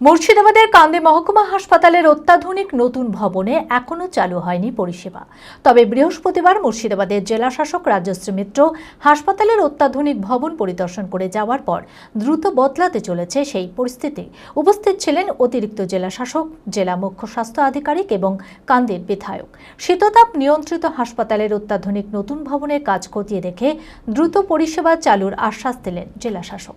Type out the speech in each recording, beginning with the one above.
মুর্শিদাবাদের কান্দে মহকুমা হাসপাতালের অত্যাধুনিক নতুন ভবনে এখনও চালু হয়নি পরিষেবা। তবে বৃহস্পতিবার মুর্শিদাবাদের জেলা শাসক রাজশ্রী মিত্র হাসপাতালের অত্যাধুনিক ভবন পরিদর্শন করে যাওয়ার পর দ্রুত বদলাতে চলেছে সেই পরিস্থিতি। উপস্থিত ছিলেন অতিরিক্ত জেলা শাসক জেলা মুখ্য স্বাস্থ্য আধিকারিক এবং কান্দির বিধায়ক। শীততাপ নিয়ন্ত্রিত হাসপাতালের অত্যাধুনিক নতুন ভবনের কাজ খতিয়ে দেখে দ্রুত পরিষেবা চালুর আশ্বাস দিলেন জেলা শাসক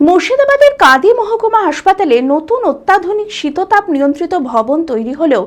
মুর্শিদাবাদের কাদি মহকুমা হাসপাতালে নতুন অত্যাধুনিক শীততাপ নিয়ন্ত্রিত ভবন তৈরি হলেও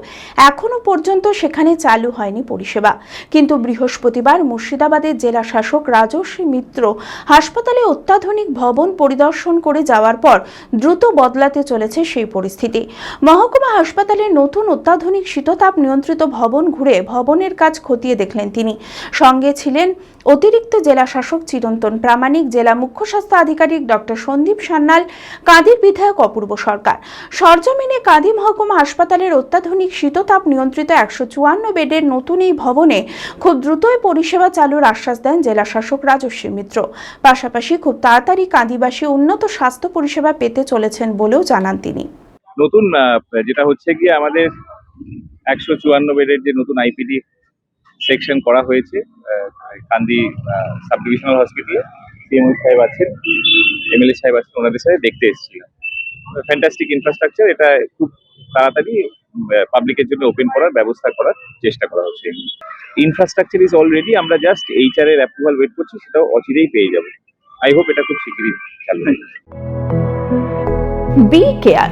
এখনও পর্যন্ত সেখানে চালু হয়নি পরিষেবা। কিন্তু বৃহস্পতিবার মুর্শিদাবাদের জেলা শাসক রাজস্বী মিত্র হাসপাতালে অত্যাধুনিক ভবন পরিদর্শন করে যাওয়ার পর দ্রুত বদলাতে চলেছে সেই পরিস্থিতি। মহকুমা হাসপাতালে নতুন অত্যাধুনিক শীততাপ নিয়ন্ত্রিত ভবন ঘুরে ভবনের কাজ খতিয়ে দেখলেন তিনি। সঙ্গে ছিলেন অতিরিক্ত জেলা শাসক চিরন্তন প্রামাণিক জেলা মুখ্য স্বাস্থ্য আধিকারিক ডক্টর সন্দীপ সান্যাল, কাদির বিধায়ক অপূর্ব সরকার। সরজমিনে কাদি মহকুমা হাসপাতালের অত্যাধুনিক শীততাপ নিয়ন্ত্রিত একশো চুয়ান্ন বেডের নতুন এই ভবনে খুব দ্রুতই পরিষেবা চালুর আশ্বাস দেন জেলা শাসক রাজস্বী মিত্র। পাশাপাশি খুব তাড়াতাড়ি কাঁদিবাসী উন্নত স্বাস্থ্য পরিষেবা পেতে চলেছেন বলেও জানান তিনি। নতুন যেটা হচ্ছে গিয়ে আমাদের একশো চুয়ান্ন বেডের যে নতুন আইপিডি সেকশন করা হয়েছে কান্দি সাব ডিভিশনাল হসপিটালে সিএমও সাহেব আছেন এমএলএ সাহেব আছেন, ওনাদের সাথে দেখতে এসেছিলাম। ফ্যান্টাস্টিক ইনফ্রাস্ট্রাকচার এটা খুব তাড়াতাড়ি পাবলিকের জন্য ওপেন করার, ব্যবস্থা করার চেষ্টা করা হচ্ছে। ইনফ্রাস্ট্রাকচার ইজ অলরেডি আমরা জাস্ট এইচআর এর অ্যাপ্রুভাল ওয়েট করছি, সেটাও অচিরেই পেয়ে যাব। আই হোপ এটা খুব শীঘ্রই চালু B care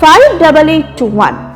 Five, double eight, two, one.